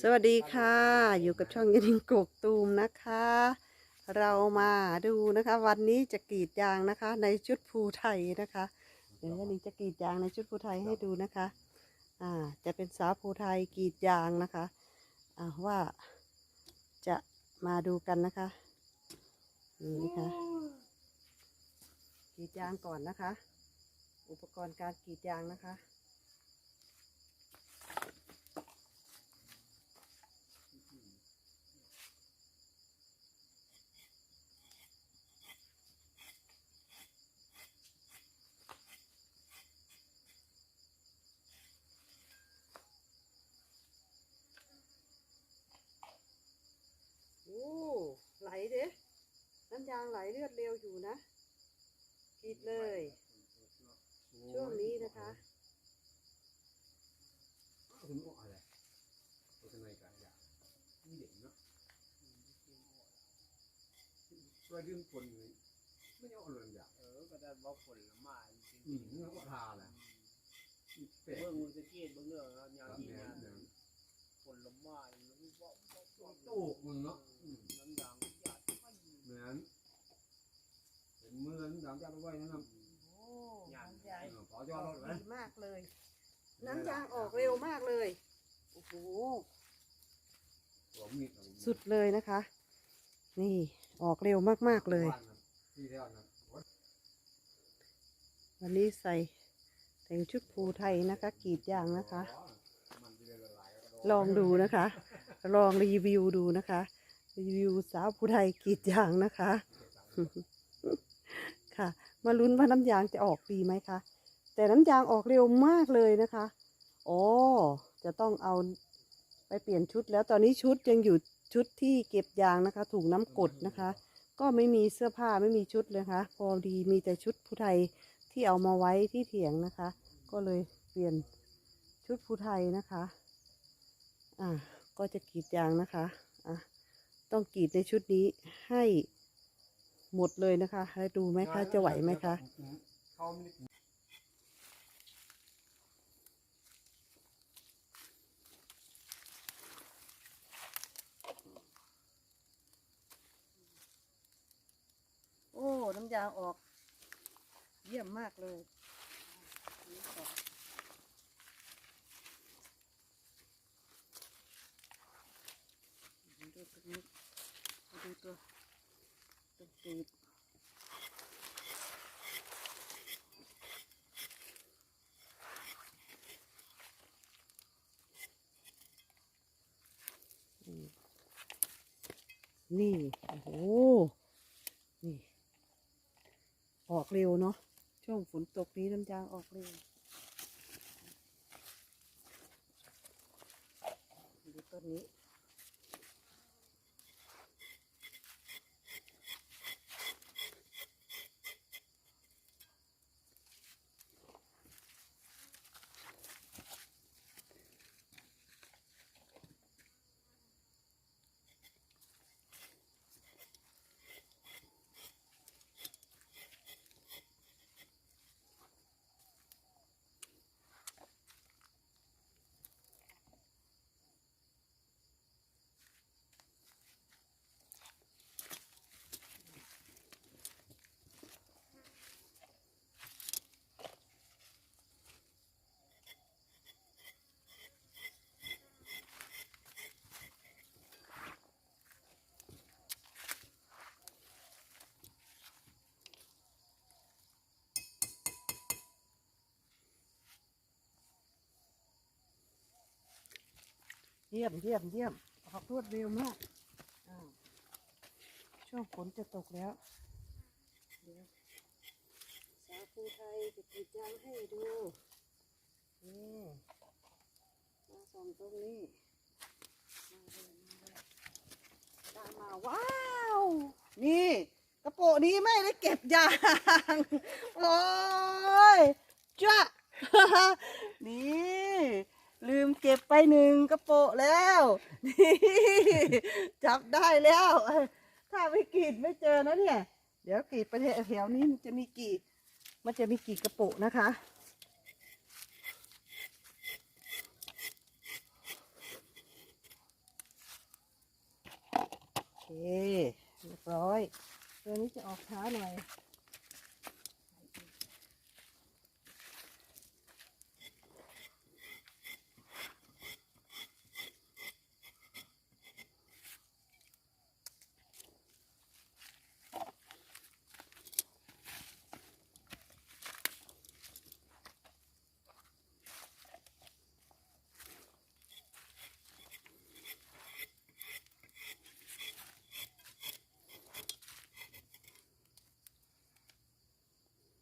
สวัสดีค่ะ อยู่กับช่องยดิงกกตูมนะคะ เรามาดูนะคะ วันนี้จะกรีดยางนะคะ ในชุดภูไทยนะคะเดี๋ยวยดิงจะกรีดยางในชุดภูไทยให้ดูนะคะอ่าจะเป็นสาวภูไทยกรีดยางนะคะอ่าว่าจะมาดูกันนะคะนี่นะคะกรีดยางก่อนนะคะ อุปกรณ์การกรีดยางนะคะ โอ้ไหลเด้น้ำยางไหลเลื อดเร็วอยู่นะกรีดเลย ช่วงนี้นะคะคุณอ้ออะไรโฆษณาการอย่างนี่เด็กเนาะช่วยดึงคนเลยไม่เอาเลยอย่างเออ ก็ได้บอกผลไม้จริงอืมเนื้อก็ทาแหละเป็ดเบิ่งมือตะเกียบเบิ่งเรื่องแล้วยาแบบดีนี้งานเนี่ยผลไม้มันบอกบอกบอกตูกมึงเนาะอืม น้ำยางยาดไม่ เหมือน เป็นมือดังจับไว้นะครับโอ้น้ำยางขอยอดรถไหมดีมากเลย น้ำยางออกเร็วมากเลย โอ้โห ผมมีดสุดเลยนะคะ นี่ออกเร็วมากๆเลยที่เท่านั้นวันนี้ใส่แต่งชุดภูไทยนะคะกรีดยางนะคะลองดูนะคะ ลองรีวิวดูนะคะ รีวิวสาวภูไทยกรีดยางนะคะค่ะ มาลุ้นว่าน้ำยางจะออกดีไหมคะ แต่น้ำยางออกเร็วมากเลยนะคะอ๋อจะต้องเอาไปเปลี่ยนชุดแล้วตอนนี้ชุดยังอยู่ชุดที่เก็บยางนะคะ ถูกน้ำกดนะคะ ก็ไม่มีเสื้อผ้าไม่มีชุดเลยค่ะ พอดีมีแต่ชุดผู้ไทยที่เอามาไว้ที่เถียงนะคะ ก็เลยเปลี่ยนชุดผู้ไทยนะคะ อ่าก็จะกรีดยางนะคะ อะ ต้องกรีดในชุดนี้ให้ หมดเลยนะคะให้ดูไหมคะ จะไหวไหมคะเขาไม่ได้โอ้ น้ำยางออก เยี่ยมมากเลย ดูตรงนี้ดูตัว ตัวกนี่ โอ้โห นี่ ออกเร็วเนาะ ช่วงฝนตกนี้น้ำยางออกเร็วดูต้นนี้ เยี่ยมเยี่ยมเยี่ยมออกรวดเร็วมากช่วงฝนจะตกแล้วเดี๋ยวสาวภูไทยจะกรีดยางให้ดูนี่มาส่องตรงนี้มาเลยมาเลยตามมาว้าว นี่กระโปะนี้ไม่ได้เก็บยาง โอ้ยจ้ะนี่ ลืมเก็บไปหนึ่งกระโปะแล้วนี่จับได้แล้ว ถ้าไม่กีดไม่เจอนะเนี่ย เดี๋ยวกรีดไปแถวนี้มันจะมีกี่ มันจะมีกี่กระโปะนะคะ โอเคเรียบร้อย ตัวนี้จะออกช้าหน่อย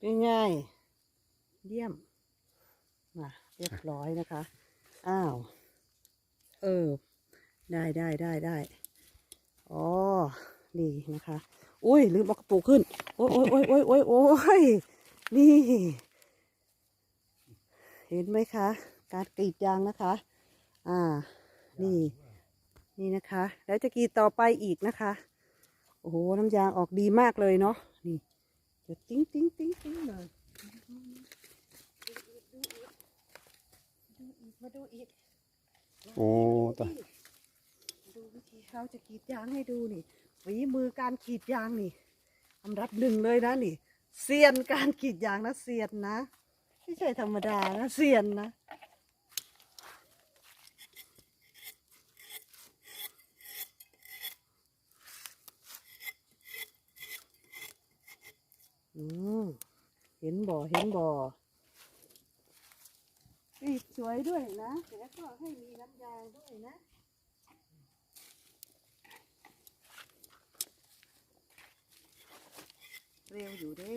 เป็นไงเยี่ยมมาเรียบร้อยนะคะ อ้าว เออ ได้ได้ได้ได้อ๋อนี่นะคะอุ้ยลืมเอากระปุกขึ้น โอ้ยโอ้ยโอ้ยโอ้ยโอ้ยโอ้ยนี่ เห็นไหมคะ การกรีดยางนะคะ อ่า นี่ นี่นะคะ แล้วจะกรีดต่อไปอีกนะคะ โอ้โห น้ำยางออกดีมากเลยเนาะ จะติ้งติ้งติ้งติ้งเลยดูอีกมาดูอีกโอ้ตายดูวิธีเขาจะกรีดยางให้ดูนี่ฝีมือการกรีดยางนี่อันดับหนึ่งเลยนะนี่เซียนการกรีดยางนะเซียนนะไม่ใช่ธรรมดานะเซียนนะ อืมเห็นบ่เห็นบ่กรีดสวยด้วยนะแล้วก็ให้มีน้ำยางด้วยนะเร็วอยู่เด้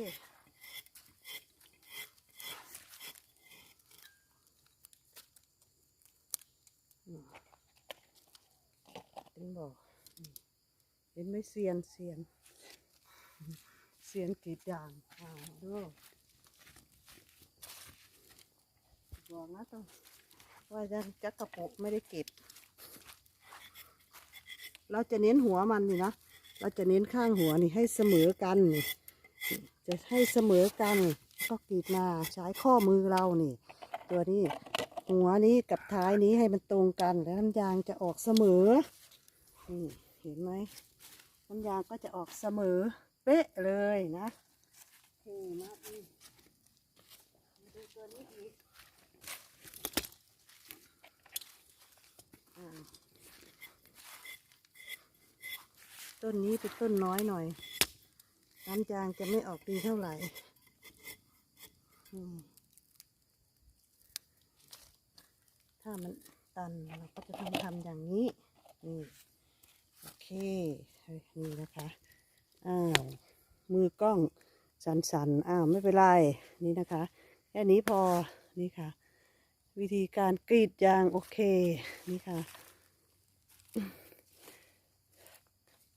อืมถึงบอกอืมเห็นไหมเซียนเซียน เซียนกรีดยางอ่าดูบอกนะต้องว่าจะจะกระปุกไม่ได้เก็บ เราจะเน้นหัวมันนี่นะ เราจะเน้นข้างหัวนี่ให้เสมอกันนี่จะให้เสมอกัน ก็กรีดมาใช้ข้อมือเรานี่ ตัวนี้หัวนี้กับท้ายนี้ให้มันตรงกัน แล้วน้ำยางจะออกเสมอนี่เห็นไหมน้ำยางก็จะออกเสมอ เป๊ะเลยนะโอเคมาอีกมาดูตัวนี้อีกต้นนี้เป็นต้นน้อยหน่อย น้ำยางจะไม่ออกดีเท่าไหร่ถ้ามันตันเราก็จะทำทำอย่างนี้ นี่ โอเค นี่นะคะ อ้าวมือกล้องสันๆอ้าวไม่เป็นไรนี่นะคะแค่นี้พอนี่ค่ะ วิธีการกรีดยางโอเคนี่ค่ะ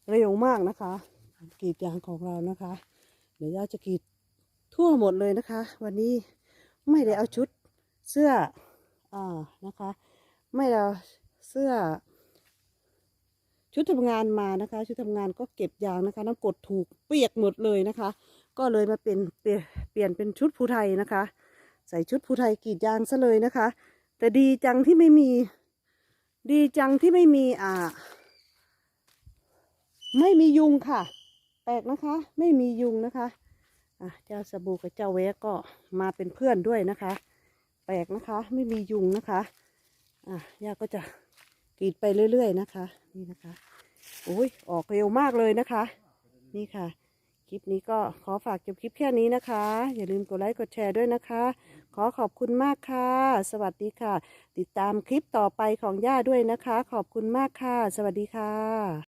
เร็วมากนะคะกรีดยางของเรานะคะ เดี๋ยวย่าจะกรีดทั่วหมดเลยนะคะ วันนี้ไม่ได้เอาชุดเสื้ออ่านะคะ ไม่ได้เอาเสื้อ ชุดทำงานมานะคะ ชุดทำงานก็เก็บยางนะคะ น้ำกดถูกเปียกหมดเลยนะคะ ก็เลยมาเป็นเปลี่ยนเป็นชุดภูไทยนะคะ ใส่ชุดภูไทยกรีดยางซะเลยนะคะ แต่ดีจังที่ไม่มี ดีจังที่ไม่มีอ่า ไม่มียุงค่ะ แปลกนะคะ ไม่มียุงนะคะอะเจ้าสบู่กับเจ้าแวะก็มาเป็นเพื่อนด้วยนะคะ แปลกนะคะไม่มียุงนะคะอะยาก็จะกรีดไปเรื่อย ๆ นะคะ นี่นะคะ โอ้ยออกเร็วมากเลยนะคะ นี่ค่ะ คลิปนี้ก็ขอฝากจบคลิปแค่นี้นะคะ อย่าลืมกดไลค์กดแชร์ด้วยนะคะ ขอขอบคุณมากค่ะ สวัสดีค่ะ ติดตามคลิปต่อไปของย่าด้วยนะคะ ขอบคุณมากค่ะ สวัสดีค่ะ